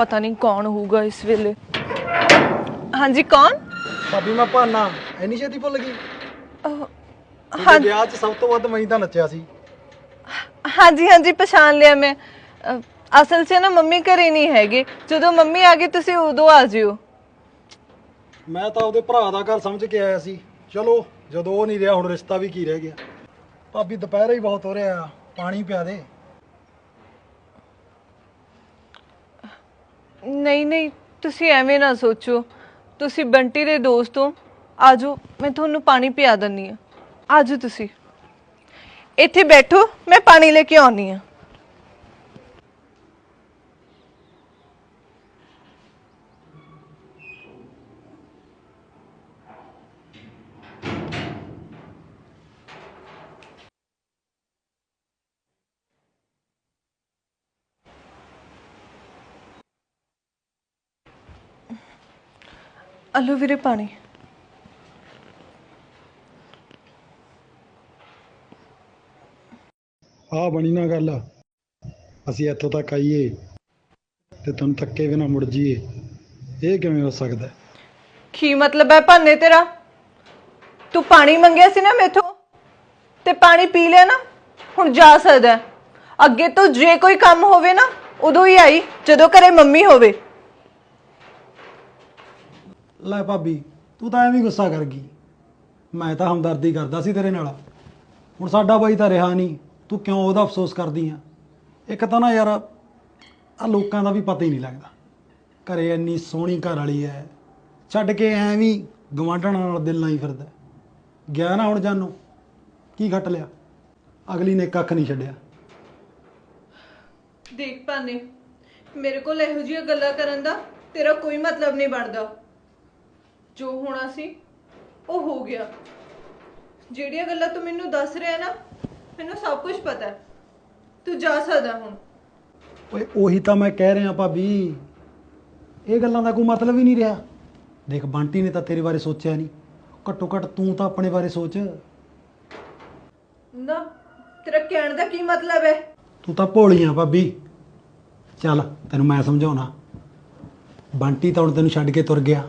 ਪਤਾ ਨਹੀਂ ਕੌਣ ਹੋਊਗਾ ਇਸ ਵੇਲੇ। ਹਾਂਜੀ ਕੌਣ? ਭਾਬੀ ਮੈਂ ਭਾਨਾ। ਐਨੀ ਛੇਤੀ ਭੁੱਲ ਗਈ। ਅਹ, ਤੁਹਾਡੇ ਵਿਆਹ 'ਚ ਸਭ ਤੋਂ ਵੱਧ ਮੈਂ ਹੀ ਤਾਂ ਨੱਚਿਆ ਸੀ। ਹਾਂਜੀ ਹਾਂਜੀ ਪਛਾਣ ਲਿਆ ਮੈਂ। ਅਹ, ਅਸਲ 'ਚ ਨਾ ਮੰਮੀ ਘਰੇ ਨਹੀਂ ਹੈਗੇ। ਜਦੋਂ ਮੰਮੀ ਆ ਗਈ ਤੁਸੀਂ ਉਦੋਂ ਆ ਜਿਓ। ਮੈਂ ਤਾਂ ਉਹਦੇ ਭਰਾ ਦਾ ਘਰ ਸਮਝ ਕੇ ਆਇਆ ਸੀ। ਚਲੋ ਜਦੋਂ ਉਹ ਨਹੀਂ ਰਿਹਾ ਹੁਣ ਰਿਸ਼ਤਾ ਵੀ ਕੀ ਰਹਿ ਗਿਆ। ਭਾਬੀ ਦੁਪਹਿਰੇ ਹੀ ਬਹੁਤ ਹੋ ਰਿਹਾ। ਪਾਣੀ ਪਿਆ ਦੇ। ਨਹੀਂ ਨਹੀਂ, ਤੁਸੀਂ ਐਵੇਂ ਨਾ ਸੋਚੋ। ਤੁਸੀਂ ਬੰਟੀ ਦੇ ਦੋਸਤ ਹੋ। ਆਜੋ, ਮੈਂ ਤੁਹਾਨੂੰ ਪਾਣੀ ਪਿਆ ਦਿੰਨੀ ਆ ਆਜੋ ਤੁਸੀਂ। ਇੱਥੇ ਬੈਠੋ, ਮੈਂ ਪਾਣੀ ਲੈ ਕੇ ਆਉਣੀ ਆ ਅਲੋ ਵੀਰੇ ਪਾਣੀ। ਆ ਬਣੀ ਨਾ ਗੱਲ। ਅਸੀਂ ਇੱਥੋਂ ਤੱਕ ਆਈਏ ਤੇ ਤੁਹਾਨੂੰ ਥੱਕੇ ਬਿਨਾ ਮੁੜ ਜੀਏ ਇਹ ਕਿਵੇਂ ਹੋ ਸਕਦਾ? ਹੈ? ਕੀ ਮਤਲਬ ਹੈ ਭਾਨੇ ਤੇਰਾ? ਤੂੰ ਪਾਣੀ ਮੰਗਿਆ ਸੀ ਨਾ ਮੇਥੋਂ ਤੇ ਪਾਣੀ ਪੀ ਲਿਆ ਨਾ ਹੁਣ ਜਾ ਸਕਦਾ ਹੈ। ਅੱਗੇ ਤੋਂ ਜੇ ਕੋਈ ਕੰਮ ਹੋਵੇ ਨਾ ਉਦੋਂ ਹੀ ਆਈ ਜਦੋਂ ਘਰੇ ਮੰਮੀ ਹੋਵੇ। ਲੈ ਭਾਬੀ, ਤੂੰ ਤਾਂ ਐਵੇਂ ਗੁੱਸਾ ਕਰ ਗਈ। ਮੈਂ ਤਾਂ ਹਮਦਰਦੀ ਕਰਦਾ ਸੀ ਤੇਰੇ ਨਾਲ। ਹੁਣ ਸਾਡਾ ਬਾਈ ਤਾਂ ਰਿਹਾ ਨਹੀਂ, ਤੂੰ ਕਿਉਂ ਉਹਦਾ ਅਫਸੋਸ ਕਰਦੀ ਆ? ਇੱਕ ਤਾਂ ਨਾ ਯਾਰ ਆ ਲੋਕਾਂ ਦਾ ਵੀ ਪਤਾ ਹੀ ਨਹੀਂ ਲੱਗਦਾ। ਘਰੇ ਇੰਨੀ ਸੋਹਣੀ ਘਰ ਵਾਲੀ ਐ। ਛੱਡ ਕੇ ਐਵੇਂ ਗਵਾਂਢਣ ਨਾਲ ਦਿਲ ਨਹੀਂ ਫਿਰਦਾ। ਗਿਆ ਨਾ ਹੁਣ ਜਾਨੂੰ। ਕੀ ਘਟ ਲਿਆ? ਅਗਲੀ ਨੇ ਕੱਖ ਨਹੀਂ ਛੱਡਿਆ। ਦੇਖ ਭਾਨੇ, ਮੇਰੇ ਕੋਲ ਇਹੋ ਜਿਹੀਆਂ ਗੱਲਾਂ ਕਰਨ ਦਾ ਤੇਰਾ ਕੋਈ ਮਤਲਬ ਨਹੀਂ ਬਣਦਾ। ਜੋ ਹੋਣਾ ਸੀ ਉਹ ਹੋ ਗਿਆ। ਜਿਹੜੀਆਂ ਗੱਲਾਂ ਤੂੰ ਮੈਨੂੰ ਦੱਸ ਰਿਹਾ ਨਾ ਮੈਨੂੰ ਸਭ ਕੁਝ ਪਤਾ ਹੈ। ਤੂੰ ਜਾ ਸਕਦਾ ਹੁਣ। ਓਏ ਉਹੀ ਤਾਂ ਮੈਂ ਕਹਿ ਰਿਹਾ ਭਾਬੀ। ਇਹ ਗੱਲਾਂ ਦਾ ਕੋਈ ਮਤਲਬ ਹੀ ਨਹੀਂ ਰਿਹਾ। ਦੇਖ ਬੰਟੀ ਨੇ ਤਾਂ ਤੇਰੇ ਬਾਰੇ ਸੋਚਿਆ ਨਹੀਂ। ਘੱਟੋ ਘੱਟ ਤੂੰ ਤਾਂ ਆਪਣੇ ਬਾਰੇ ਸੋਚ। ਨਾ ਤੇਰਾ ਕਹਿਣ ਦਾ ਕੀ ਮਤਲਬ ਹੈ? ਤੂੰ ਤਾਂ ਭੋਲੀ ਆ ਭਾਬੀ। ਚੱਲ ਤੈਨੂੰ ਮੈਂ ਸਮਝਾਉਣਾ। ਬੰਟੀ ਤਾਂ ਹੁਣ ਤੈਨੂੰ ਛੱਡ ਕੇ ਤੁਰ ਗਿਆ।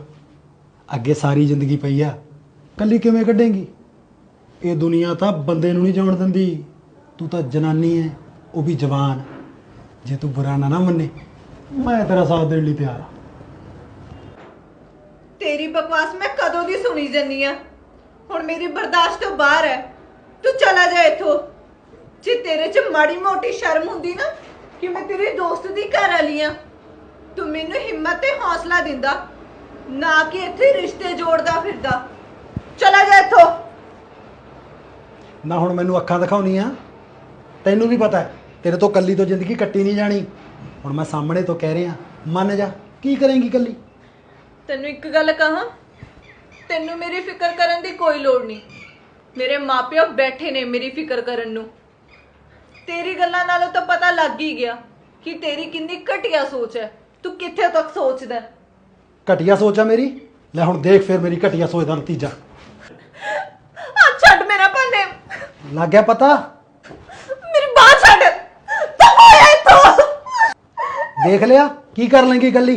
ਅੱਗੇ ਸਾਰੀ ਜ਼ਿੰਦਗੀ ਪਈ ਆ। ਕੱਲੀ ਕਿਵੇਂ ਕੱਢੇਂਗੀ? ਇਹ ਦੁਨੀਆ ਤਾਂ ਬੰਦੇ ਨੂੰ ਨਹੀਂ ਜਾਣ ਦਿੰਦੀ। ਤੂੰ ਤਾਂ ਜਨਾਨੀ ਐ, ਉਹ ਵੀ ਜਵਾਨ। ਜੇ ਤੂੰ ਬੁਰਾ ਨਾ ਨਾ ਮੰਨੇ, ਮੈਂ ਤੇਰਾ ਸਾਥ ਦੇਣ ਲਈ ਤਿਆਰ ਆ। ਤੇਰੀ ਬਕਵਾਸ ਮੈਂ ਕਦੋਂ ਦੀ ਸੁਣੀ ਜੰਨੀ ਆ? ਹੁਣ ਮੇਰੀ ਬਰਦਾਸ਼ਤ ਤੋਂ ਬਾਹਰ ਹੈ ਤੂੰ ਚਲਾ ਜਾ ਇੱਥੋਂ। ਜੇ ਤੇਰੇ 'ਚ ਮਾੜੀ ਮੋਟੀ ਸ਼ਰਮ ਹੁੰਦੀ ਨਾ, ਕਿ ਮੈਂ ਤੇਰੇ ਦੋਸਤ ਦੀ ਘਰ ਵਾਲੀ ਆ, ਤੂੰ ਮੈਨੂੰ ਹਿੰਮਤ ਤੇ ਹੌਸਲਾ ਦਿੰਦਾ। ਨਾ ਕਿ ਇੱਥੇ ਰਿਸ਼ਤੇ ਜੋੜਦਾ ਫਿਰਦਾ। ਚਲਾ ਜਾ ਇੱਥੋਂ। ਨਾ ਹੁਣ ਮੈਨੂੰ ਅੱਖਾਂ ਦਿਖਾਉਣੀ ਆ ਤੈਨੂੰ ਵੀ ਪਤਾ ਹੈ ਤੇਰੇ ਤੋਂ ਕੱਲੀ ਤੋਂ ਜ਼ਿੰਦਗੀ ਕੱਟੀ ਨਹੀਂ ਜਾਣੀ। ਹੁਣ ਮੈਂ ਸਾਹਮਣੇ ਤੋਂ ਕਹਿ ਰਿਹਾ ਮੰਨ ਜਾ ਕੀ ਕਰੇਂਗੀ ਕੱਲੀ ਤੈਨੂੰ ਇੱਕ ਗੱਲ ਕਹਾਂ? ਤੈਨੂੰ ਮੇਰੀ ਫਿਕਰ ਕਰਨ ਦੀ ਕੋਈ ਲੋੜ ਨਹੀਂ। ਮੇਰੇ ਮਾਪਿਓ ਬੈਠੇ ਨੇ ਮੇਰੀ ਫਿਕਰ ਕਰਨ ਨੂੰ। ਤੇਰੀ ਗੱਲਾਂ ਨਾਲੋਂ ਤਾਂ ਪਤਾ ਲੱਗ ਹੀ ਗਿਆ ਕਿ ਤੇਰੀ ਕਿੰਨੀ ਘਟੀਆ ਸੋਚ ਹੈ। ਤੂੰ ਕਿੱਥੇ ਤੱਕ ਸੋਚਦਾ ਹੈ? ਘਟੀਆ ਸੋਚ ਆ ਮੇਰੀ। ਲੈ ਹੁਣ ਦੇਖ ਫਿਰ ਮੇਰੀ ਘਟੀਆ ਸੋਚ ਦਾ ਨਤੀਜਾ। ਆ ਛੱਡ ਮੇਰਾ ਭਾਨੇ। ਲੱਗ ਗਿਆ ਪਤਾ? ਮੇਰੀ ਬਾਹ ਛੱਡ। ਤੂੰ ਹੋਇਆ ਇੱਥੋਂ। ਦੇਖ ਲਿਆ? ਕੀ ਕਰ ਲੈਂਗੀ ਕੱਲੀ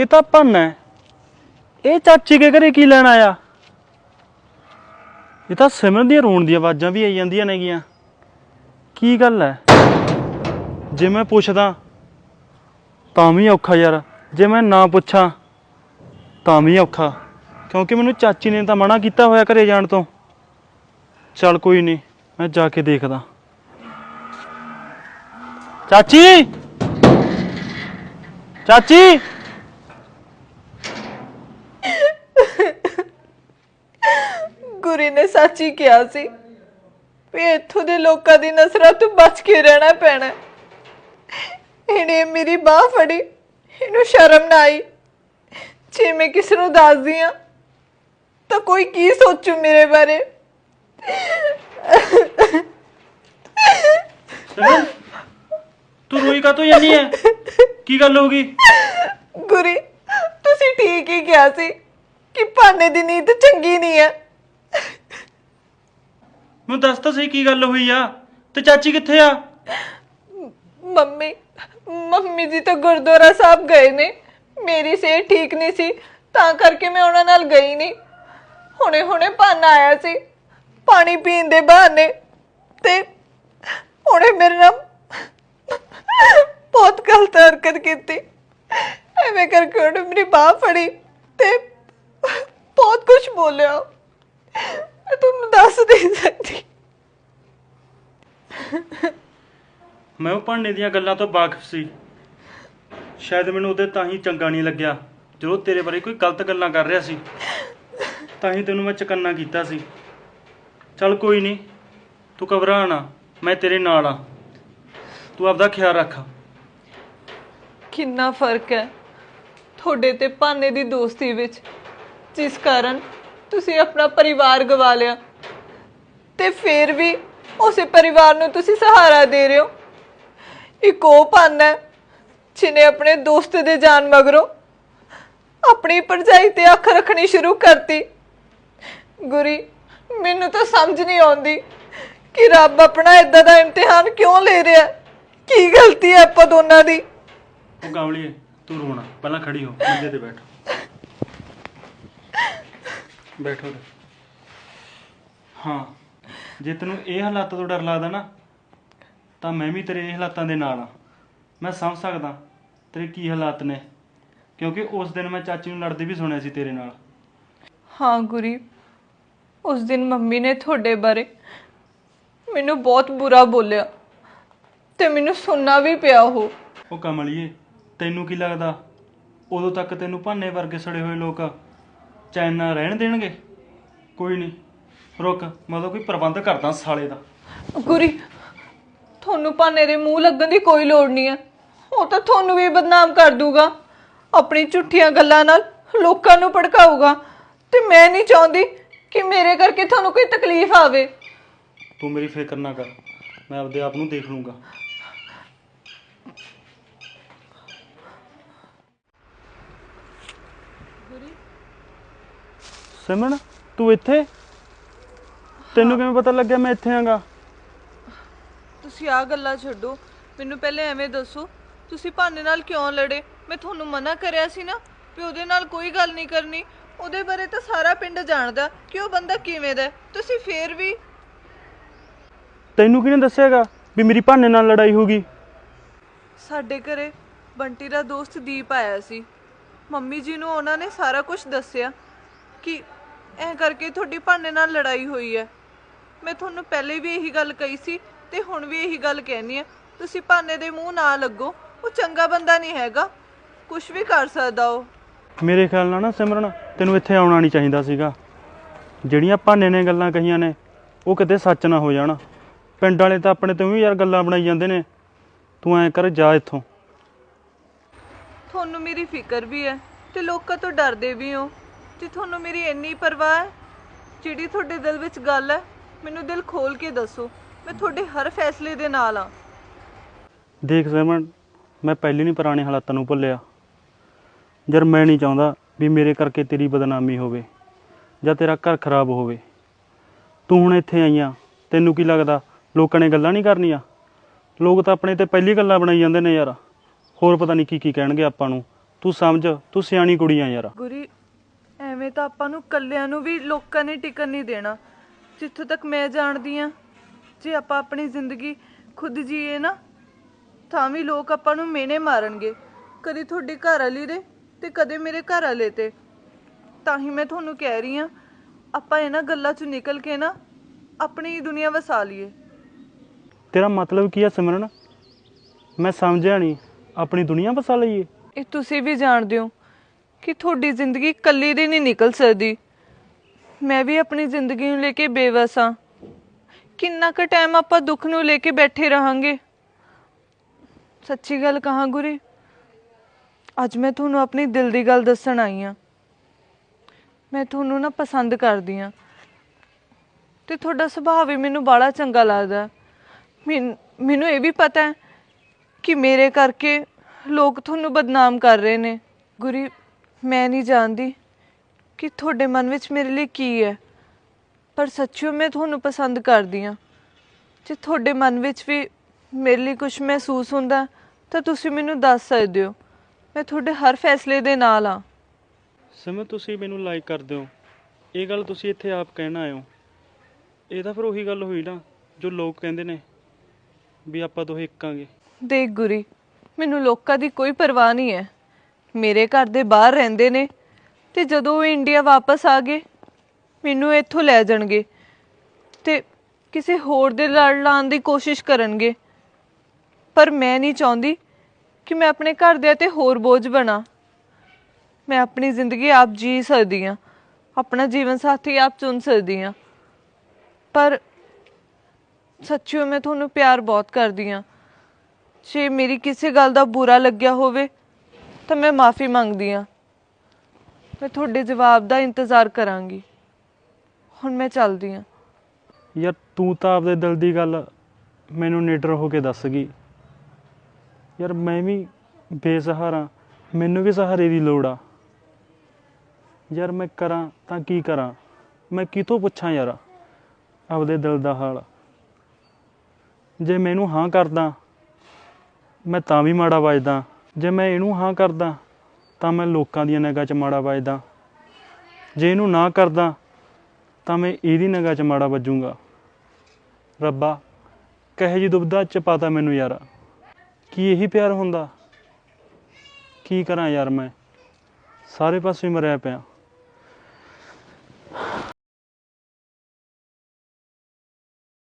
ਇਹ ਤਾਂ ਭੰਨ ਹੈ। ਇਹ ਚਾਚੀ ਕੇ ਘਰੇ ਕੀ ਲੈਣ ਆਇਆ? ਇਹ ਤਾਂ ਸਿਮਰਨ ਦੀਆਂ ਰੋਣ ਦੀਆਂ ਆਵਾਜ਼ਾਂ ਵੀ ਆਈ ਜਾਂਦੀਆਂ ਨੇਗੀਆਂ। ਕੀ ਗੱਲ ਹੈ? ਜੇ ਮੈਂ ਪੁੱਛਦਾ, ਤਾਂ ਵੀ ਔਖਾ ਯਾਰ। ਜੇ ਮੈਂ ਨਾ ਪੁੱਛਾਂ, ਤਾਂ ਵੀ ਔਖਾ। ਕਿਉਂਕਿ ਮੈਨੂੰ ਚਾਚੀ ਨੇ ਤਾਂ ਮਨਾ ਕੀਤਾ ਹੋਇਆ ਘਰੇ ਜਾਣ ਤੋਂ। ਚੱਲ ਕੋਈ ਨਹੀਂ, ਮੈਂ ਜਾ ਕੇ ਦੇਖਦਾ। ਚਾਚੀ! ਚਾਚੀ! ਗੁਰੀ ਨੇ ਸੱਚ ਹੀ ਕਿਹਾ ਸੀ ਵੀ ਇੱਥੋਂ ਦੇ ਲੋਕਾਂ ਦੀ ਨਜ਼ਰਾਂ ਤੋਂ ਬਚ ਕੇ ਰਹਿਣਾ ਪੈਣਾ ਹੈ। ਇਹਨੇ ਮੇਰੀ ਬਾਹ ਫੜੀ ਇਹਨੂੰ ਸ਼ਰਮ ਨਾ ਆਈ। ਜੇ ਮੈਂ ਕਿਸ ਨੂੰ ਦੱਸਦੀ ਆ ਤਾਂ ਕੋਈ ਕੀ ਸੋਚੂ ਮੇਰੇ ਬਾਰੇ? ਤੂੰ ਰੋਈ ਕਾਤੋਂ ਜਾਨੀ ਐ ਕੀ ਗੱਲ ਹੋ ਗਈ? ਗੁਰੀ ਤੁਸੀਂ ਠੀਕ ਹੀ ਕਿਹਾ ਸੀ ਕਿ ਭਾਨੇ ਦੀ ਨੀਂਦ ਚੰਗੀ ਨਹੀਂ ਹੈ। ਮੈਨੂੰ ਦੱਸ ਤਾਂ ਸਹੀ ਕੀ ਗੱਲ ਹੋਈ ਆ? ਤੇ ਚਾਚੀ ਕਿੱਥੇ ਆ? ਮੰਮੀ ਮੰਮੀ ਜੀ ਤਾਂ ਗੁਰਦੁਆਰਾ ਸਾਹਿਬ ਗਏ ਨੇ। ਮੇਰੀ ਸਿਹਤ ਠੀਕ ਨਹੀਂ ਸੀ, ਤਾਂ ਕਰਕੇ ਮੈਂ ਉਹਨਾਂ ਨਾਲ ਗਈ ਨਹੀਂ। ਹੁਣੇ ਹੁਣੇ ਭਾਨਾ ਆਇਆ ਸੀ, ਪਾਣੀ ਪੀਣ ਦੇ ਬਹਾਨੇ। ਤੇ ਉਹਨੇ ਮੇਰੇ ਨਾਲ ਬਹੁਤ ਗਲਤ ਹਰਕਤ ਕੀਤੀ। ਐਵੇਂ ਕਰਕੇ ਉਹਨੇ ਮੇਰੀ ਬਾਹ ਫੜੀ ਤੇ ਬਹੁਤ ਕੁਝ ਬੋਲਿਆ। ਮੈਂ ਤੁਹਾਨੂੰ ਦੱਸ ਨਹੀਂ ਸਕਦੀ। ਮੈਂ ਉਹ ਭਾਂਡੇ ਦੀਆਂ ਗੱਲਾਂ ਤੋਂ ਵਾਕਿਫ ਸੀ। ਸ਼ਾਇਦ ਮੈਨੂੰ ਉਹਦੇ ਤਾਂ ਹੀ ਚੰਗਾ ਨਹੀਂ ਲੱਗਿਆ ਜਦੋਂ ਤੇਰੇ ਬਾਰੇ ਕੋਈ ਗਲਤ ਗੱਲਾਂ ਕਰ ਰਿਹਾ ਸੀ। ਤਾਂ ਹੀ ਤੈਨੂੰ ਮੈਂ ਚਕੰਨਾ ਕੀਤਾ ਸੀ। ਚੱਲ ਕੋਈ ਨਹੀਂ ਤੂੰ ਘਬਰਾ ਨਾ ਮੈਂ ਤੇਰੇ ਨਾਲ ਆ। ਤੂੰ ਆਪਦਾ ਖਿਆਲ ਰੱਖ। ਕਿੰਨਾ ਫ਼ਰਕ ਹੈ ਤੁਹਾਡੇ ਤੇ ਭਾਨੇ ਦੀ ਦੋਸਤੀ ਵਿੱਚ ਜਿਸ ਕਾਰਨ ਤੁਸੀਂ ਆਪਣਾ ਪਰਿਵਾਰ ਗਵਾ ਲਿਆ। ਤੇ ਫਿਰ ਵੀ ਉਸੇ ਪਰਿਵਾਰ ਨੂੰ ਤੁਸੀਂ ਸਹਾਰਾ ਦੇ ਰਹੇ ਹੋ। ਇੱਕ ਉਹ ਭਾਨਾ ਹੈ ਆਪਣੇ ਦੋਸਤ ਦੇ ਜਾਨ ਮਗਰੋਂ ਆਪਣੀ ਪਰਜਾਈ ਤੇ ਅੱਖ ਰੱਖਣੀ ਸ਼ੁਰੂ ਕਰਤੀ। ਗੁਰੀ, ਮੈਨੂੰ ਤਾਂ ਸਮਝ ਨਹੀਂ ਆਉਂਦੀ ਕਿ ਰੱਬ ਆਪਣਾ ਇਦਾਂ ਦਾ ਇਮਤਿਹਾਨ ਕਿਉਂ ਲੈ ਰਿਹਾ ਕੀ ਗਲਤੀ ਹੈ ਆਪਾਂ ਦੋਨਾਂ ਦੀ? ਉਹ ਗਾਵਲੀਏ, ਤੂੰ ਰੋਣਾ, ਪਹਿਲਾਂ ਖੜੀ ਹੋ, ਮੰਜੇ ਤੇ ਬੈਠ। ਬੈਠੋ ਤੇ। ਹਾਂ ਜੇ ਤੈਨੂੰ ਇਹ ਹਾਲਾਤਾਂ ਤੋਂ ਡਰ ਲੱਗਦਾ ਨਾ ਤਾਂ ਮੈਂ ਵੀ ਤੇਰੇ ਇਹ ਹਾਲਾਤਾਂ ਦੇ ਨਾਲ ਆ ਮੈਂ ਸਮਝ ਸਕਦਾ ਤੇਰੇ ਕੀ ਹਾਲਾਤ ਨੇ ਕਿਉਂਕਿ ਉਸ ਦਿਨ ਮੈਂ ਚਾਚੀ ਨੂੰ ਲੜਦੇ ਵੀ ਸੁਣਿਆ ਸੀ ਤੇਰੇ ਨਾਲ। ਹਾਂ ਗੁਰੀ। ਉਸ ਦਿਨ ਮੰਮੀ ਨੇ ਤੁਹਾਡੇ ਬਾਰੇ ਮੈਨੂੰ ਬਹੁਤ ਬੁਰਾ ਬੋਲਿਆ ਤੇ ਮੈਨੂੰ ਸੁਣਨਾ ਵੀ ਪਿਆ ਉਹ। ਉਹ ਕਮਲੀਏ ਤੈਨੂੰ ਕੀ ਲੱਗਦਾ? ਉਦੋਂ ਤੱਕ ਤੈਨੂੰ ਭਾਨੇ ਵਰਗੇ ਸੜੇ ਹੋਏ ਲੋਕ ਚੈਨ ਨਾਲ ਰਹਿਣ ਦੇਣਗੇ? ਕੋਈ ਨਹੀਂ। ਰੁਕ ਮੈਂ ਤਾਂ ਕੋਈ ਪ੍ਰਬੰਧ ਕਰਦਾ ਸਾਲੇ ਦਾ। ਗੁਰੀ ਤੁਹਾਨੂੰ ਭਾਨੇ ਦੇ ਮੂੰਹ ਲੱਗਣ ਦੀ ਕੋਈ ਲੋੜ ਨਹੀਂ ਹੈ ਉਹ ਤਾਂ ਤੁਹਾਨੂੰ ਵੀ ਬਦਨਾਮ ਕਰ ਦੂਗਾ। ਆਪਣੀ ਝੂਠੀਆਂ ਗੱਲਾਂ ਨਾਲ ਲੋਕਾਂ ਨੂੰ ਭੜਕਾਊਗਾ। ਤੇ ਮੈਂ ਨਹੀਂ ਚਾਹੁੰਦੀ ਕਿ ਮੇਰੇ ਕਰਕੇ ਤੁਹਾਨੂੰ ਕੋਈ ਤਕਲੀਫ ਆਵੇ। ਤੂੰ ਮੇਰੀ ਫਿਕਰ ਨਾ ਕਰ। ਮੈਂ ਆਪਦੇ ਆਪ ਨੂੰ ਦੇਖ ਲੂੰਗਾ। ਸਿਮਰਨ ਤੂੰ ਇੱਥੇ? ਤੈਨੂੰ ਕਿਵੇਂ ਪਤਾ ਲੱਗਿਆ ਮੈਂ ਇੱਥੇ ਆਂਗਾ? ਤੁਸੀਂ ਆ ਗੱਲਾਂ ਛੱਡੋ ਮੈਨੂੰ ਪਹਿਲੇ ਐਵੇਂ ਦੱਸੋ ਤੁਸੀਂ ਭਾਨੇ ਨਾਲ ਕਿਉਂ ਲੜੇ? ਮੈਂ ਤੁਹਾਨੂੰ ਮਨਾ ਕਰਿਆ ਸੀ ਨਾ ਵੀ ਉਹਦੇ ਨਾਲ ਕੋਈ ਗੱਲ ਨਹੀਂ ਕਰਨੀ। ਉਹਦੇ ਬਾਰੇ ਤਾਂ ਸਾਰਾ ਪਿੰਡ ਜਾਣਦਾ ਕਿ ਉਹ ਬੰਦਾ ਕਿਵੇਂ ਦਾ ਹੈ। ਤੁਸੀਂ ਫੇਰ ਵੀ ਤੈਨੂੰ ਕਿਹਨੇ ਦੱਸਿਆਗਾ ਵੀ ਮੇਰੀ ਭਾਨੇ ਨਾਲ ਲੜਾਈ ਹੋ ਗਈ? ਸਾਡੇ ਘਰੇ ਬੰਟੀ ਦਾ ਦੋਸਤ ਦੀਪ ਆਇਆ ਸੀ। ਮੰਮੀ ਜੀ ਨੂੰ ਉਹਨਾਂ ਨੇ ਸਾਰਾ ਕੁਝ ਦੱਸਿਆ ਕਿ ਐ ਕਰਕੇ ਤੁਹਾਡੀ ਭਾਨੇ ਨਾਲ ਲੜਾਈ ਹੋਈ ਹੈ ਮੈਂ ਤੁਹਾਨੂੰ ਪਹਿਲੇ ਵੀ ਇਹੀ ਗੱਲ ਕਹੀ ਸੀ ਤੇ ਹੁਣ ਵੀ ਇਹੀ ਗੱਲ ਕਹਿਣੀ ਹੈ ਤੁਸੀਂ ਭਾਨੇ ਦੇ ਮੂੰਹ ਨਾ ਲੱਗੋ ਉਹ ਚੰਗਾ ਬੰਦਾ ਨਹੀਂ ਹੈਗਾ। ਕੁਝ ਵੀ ਕਰ ਸਕਦਾ ਉਹ। ਮੇਰੇ ਖਿਆਲ ਨਾਲ ਨਾ ਸਿਮਰਨ ਤੈਨੂੰ ਇੱਥੇ ਆਉਣਾ ਨਹੀਂ ਚਾਹੀਦਾ ਸੀਗਾ। ਜਿਹੜੀਆਂ ਭਾਨੇ ਨੇ ਗੱਲਾਂ ਕਹੀਆਂ ਨੇ ਉਹ ਕਿਤੇ ਸੱਚ ਨਾ ਹੋ ਜਾਣ। ਪਿੰਡ ਵਾਲੇ ਤਾਂ ਆਪਣੇ ਤੋਂ ਵੀ ਯਾਰ ਗੱਲਾਂ ਬਣਾਈ ਜਾਂਦੇ ਨੇ। ਤੂੰ ਐਂ ਕਰ ਜਾ ਇੱਥੋਂ। ਤੁਹਾਨੂੰ ਮੇਰੀ ਫਿਕਰ ਵੀ ਹੈ ਤੇ ਲੋਕਾਂ ਤੋਂ ਡਰਦੇ ਵੀ ਹੋ ਤੇ ਤੁਹਾਨੂੰ ਮੇਰੀ ਇੰਨੀ ਪਰਵਾਹ ਹੈ ਜਿਹੜੀ ਤੁਹਾਡੇ ਦਿਲ ਵਿੱਚ ਗੱਲ ਹੈ ਮੈਨੂੰ ਦਿਲ ਖੋਲ ਕੇ ਦੱਸੋ। ਮੈਂ ਤੁਹਾਡੇ ਹਰ ਫੈਸਲੇ ਦੇ ਨਾਲ ਆ ਦੇਖ ਸਿਮਰਨ ਮੈਂ ਪਹਿਲੇ ਨਹੀਂ ਪੁਰਾਣੇ ਹਾਲਾਤਾਂ ਨੂੰ ਭੁੱਲਿਆ। ਯਾਰ ਮੈਂ ਨਹੀਂ ਚਾਹੁੰਦਾ ਵੀ ਮੇਰੇ ਕਰਕੇ ਤੇਰੀ ਬਦਨਾਮੀ ਹੋਵੇ ਜਾਂ ਤੇਰਾ ਘਰ ਖਰਾਬ ਹੋਵੇ। ਤੂੰ ਹੁਣ ਇੱਥੇ ਆਈਆਂ ਤੈਨੂੰ ਕੀ ਲੱਗਦਾ? ਲੋਕਾਂ ਨੇ ਗੱਲਾਂ ਨਹੀਂ ਕਰਨੀਆਂ? ਲੋਕ ਤਾਂ ਆਪਣੇ ਤੇ ਪਹਿਲੀ ਗੱਲਾਂ ਬਣਾਈ ਜਾਂਦੇ ਨੇ ਯਾਰ। ਹੋਰ ਪਤਾ ਨਹੀਂ ਕੀ ਕੀ ਕਹਿਣਗੇ ਆਪਾਂ ਨੂੰ। ਤੂੰ ਸਮਝ ਤੂੰ ਸਿਆਣੀ ਕੁੜੀ ਆ ਯਾਰ। ਗੁਰੀ ਐਵੇਂ ਤਾਂ ਆਪਾਂ ਨੂੰ ਕੱਲਿਆਂ ਨੂੰ ਵੀ ਲੋਕਾਂ ਨੇ ਟਿਕਣ ਨਹੀਂ ਦੇਣਾ। ਜਿੱਥੋਂ ਤੱਕ ਮੈਂ ਜਾਣਦੀ ਆ ਜੇ ਆਪਾਂ ਆਪਣੀ ਜ਼ਿੰਦਗੀ ਖੁਦ ਜੀਏ ਨਾ ਤਾਂ ਵੀ ਲੋਕ ਆਪਾਂ ਨੂੰ ਮੇਨੇ ਮਾਰਨਗੇ। ਕਦੇ ਤੁਹਾਡੀ ਘਰ ਵਾਲੀ ਦੇ ਤੇ ਕਦੇ ਮੇਰੇ ਘਰ ਵਾਲੇ ਤੇ। ਤਾਂ ਹੀ ਮੈਂ ਤੁਹਾਨੂੰ ਕਹਿ ਰਹੀ ਆ ਆਪਾਂ ਇਹਨਾਂ ਗੱਲਾਂ ਚੋਂ ਨਿਕਲ ਕੇ ਨਾ ਆਪਣੀ ਦੁਨੀਆ ਵਸਾ ਲਈਏ। ਤੇਰਾ ਮਤਲਬ ਕੀ ਆ ਸਿਮਰਨ? ਮੈਂ ਸਮਝਿਆ ਨਹੀਂ ਆਪਣੀ ਦੁਨੀਆ ਬਸਾ ਲਈਏ। ਇਹ ਤੁਸੀਂ ਵੀ ਜਾਣਦੇ ਹੋ। ਕਿ ਤੁਹਾਡੀ ਜ਼ਿੰਦਗੀ ਇਕੱਲੀ ਦੀ ਨਹੀਂ ਨਿਕਲ ਸਕਦੀ। ਮੈਂ ਵੀ ਆਪਣੀ ਜ਼ਿੰਦਗੀ ਨੂੰ ਲੈ ਕੇ ਬੇਵਸ ਹਾਂ। ਕਿੰਨਾ ਕੁ ਟਾਈਮ ਆਪਾਂ ਦੁੱਖ ਨੂੰ ਲੈ ਕੇ ਬੈਠੇ ਰਹਾਂਗੇ। ਸੱਚੀ ਗੱਲ ਕਹਾਂ ਗੁਰੀ, ਅੱਜ ਮੈਂ ਤੁਹਾਨੂੰ ਆਪਣੀ ਦਿਲ ਦੀ ਗੱਲ ਦੱਸਣ ਆਈ ਹਾਂ। ਮੈਂ ਤੁਹਾਨੂੰ ਨਾ ਪਸੰਦ ਕਰਦੀ ਹਾਂ। ਤੇ ਤੁਹਾਡਾ ਸੁਭਾਅ ਵੀ ਮੈਨੂੰ ਬੜਾ ਚੰਗਾ ਲੱਗਦਾ ਮੈਨੂੰ ਇਹ ਵੀ ਪਤਾ ਹੈ ਕਿ ਮੇਰੇ ਕਰਕੇ ਲੋਕ ਤੁਹਾਨੂੰ ਬਦਨਾਮ ਕਰ ਰਹੇ ਨੇ। ਗੁਰੀ ਮੈਂ ਨਹੀਂ ਜਾਣਦੀ ਕਿ ਤੁਹਾਡੇ ਮਨ ਵਿੱਚ ਮੇਰੇ ਲਈ ਕੀ ਹੈ। ਪਰ ਸੱਚਿਓ ਮੈਂ ਤੁਹਾਨੂੰ ਪਸੰਦ ਕਰਦੀ ਹਾਂ। ਜੇ ਤੁਹਾਡੇ ਮਨ ਵਿੱਚ ਵੀ ਮੇਰੇ ਲਈ ਕੁਝ ਮਹਿਸੂਸ ਹੁੰਦਾ ਤਾਂ ਤੁਸੀਂ ਮੈਨੂੰ ਦੱਸ ਸਕਦੇ ਹੋ। ਮੈਂ ਤੁਹਾਡੇ ਹਰ ਫੈਸਲੇ ਦੇ ਨਾਲ ਹਾਂ। ਸਮੇਂ ਤੁਸੀਂ ਮੈਨੂੰ ਲਾਈਕ ਕਰਦੇ ਹੋ। ਇਹ ਗੱਲ ਤੁਸੀਂ ਇੱਥੇ ਆਪ ਕਹਿਣ ਹੋ। ਇਹ ਤਾਂ ਫਿਰ ਉਹੀ ਗੱਲ ਹੋਈ ਨਾ ਜੋ ਲੋਕ ਕਹਿੰਦੇ ਨੇ ਵੀ ਆਪਾਂ ਦੋਹੇ ਇੱਕਾਂਗੇ ਦੇਖ ਗੁਰੀ ਮੈਨੂੰ ਲੋਕਾਂ ਦੀ ਕੋਈ ਪਰਵਾਹ ਨਹੀਂ ਹੈ। ਮੇਰੇ ਘਰ ਦੇ ਬਾਹਰ ਰਹਿੰਦੇ ਨੇ ਤੇ ਜਦੋਂ ਉਹ ਇੰਡੀਆ ਵਾਪਸ ਆ ਗਏ, ਮੈਨੂੰ ਇੱਥੋਂ ਲੈ ਜਾਣਗੇ ਤੇ ਕਿਸੇ ਹੋਰ ਦੇ ਲੜ ਲਾਉਣ ਦੀ ਕੋਸ਼ਿਸ਼ ਕਰਨਗੇ। ਪਰ ਮੈਂ ਨਹੀਂ ਚਾਹੁੰਦੀ ਕਿ ਮੈਂ ਆਪਣੇ ਘਰਦਿਆਂ ਤੇ ਹੋਰ ਬੋਝ ਬਣਾ। ਮੈਂ ਆਪਣੀ ਜ਼ਿੰਦਗੀ ਆਪ ਜੀ ਸਕਦੀ ਹਾਂ, ਆਪਣਾ ਜੀਵਨ ਸਾਥੀ ਆਪ ਚੁਣ ਸਕਦੀ ਹਾਂ। ਪਰ ਸੱਚਿਓ ਮੈਂ ਤੁਹਾਨੂੰ ਪਿਆਰ ਬਹੁਤ ਕਰਦੀ ਹਾਂ। ਜੇ ਮੇਰੀ ਕਿਸੇ ਗੱਲ ਦਾ ਬੁਰਾ ਲੱਗਿਆ ਹੋਵੇ ਤਾਂ ਮੈਂ ਮਾਫੀ ਮੰਗਦੀ ਹਾਂ। ਮੈਂ ਤੁਹਾਡੇ ਜਵਾਬ ਦਾ ਇੰਤਜ਼ਾਰ ਕਰਾਂਗੀ। ਹੁਣ ਮੈਂ ਚੱਲਦੀ ਹਾਂ। ਯਾਰ ਤੂੰ ਤਾਂ ਆਪਦੇ ਦਿਲ ਦੀ ਗੱਲ ਮੈਨੂੰ ਨਿਡਰ ਹੋ ਕੇ ਦੱਸ ਗਈ। ਯਾਰ ਮੈਂ ਵੀ ਬੇਸਹਾਰਾ ਮੈਨੂੰ ਵੀ ਸਹਾਰੇ ਦੀ ਲੋੜ ਆ। ਯਾਰ ਮੈਂ ਕਰਾਂ ਤਾਂ ਕੀ ਕਰਾਂ? ਮੈਂ ਕਿਤੋਂ ਪੁੱਛਾਂ ਯਾਰ ਆਪਦੇ ਦਿਲ ਦਾ ਹਾਲ? ਜੇ ਮੈਨੂੰ ਹਾਂ ਕਰਦਾ, ਮੈਂ ਤਾਂ ਵੀ ਮਾੜਾ ਵੱਜਦਾ। ਜੇ ਮੈਂ ਇਹਨੂੰ ਹਾਂ ਕਰਦਾ, ਤਾਂ ਮੈਂ ਲੋਕਾਂ ਦੀਆਂ ਨਿਗਾਹ 'ਚ ਮਾੜਾ ਵੱਜਦਾ। ਜੇ ਇਹਨੂੰ ਨਾ ਕਰਦਾ, ਤਾਂ ਮੈਂ ਇਹਦੀ ਨਿਗਾਹ 'ਚ ਮਾੜਾ ਵੱਜੂਗਾ। ਰੱਬਾ, ਕਹੇ ਜੀ ਦੁਬਦਾ ਚ ਪਾਤਾ ਮੈਨੂੰ ਯਾਰ। ਕੀ ਇਹੀ ਪਿਆਰ ਹੁੰਦਾ? ਕੀ ਕਰਾਂ ਯਾਰ ਮੈਂ? ਸਾਰੇ ਪਾਸੇ ਮਰਿਆ ਪਿਆ।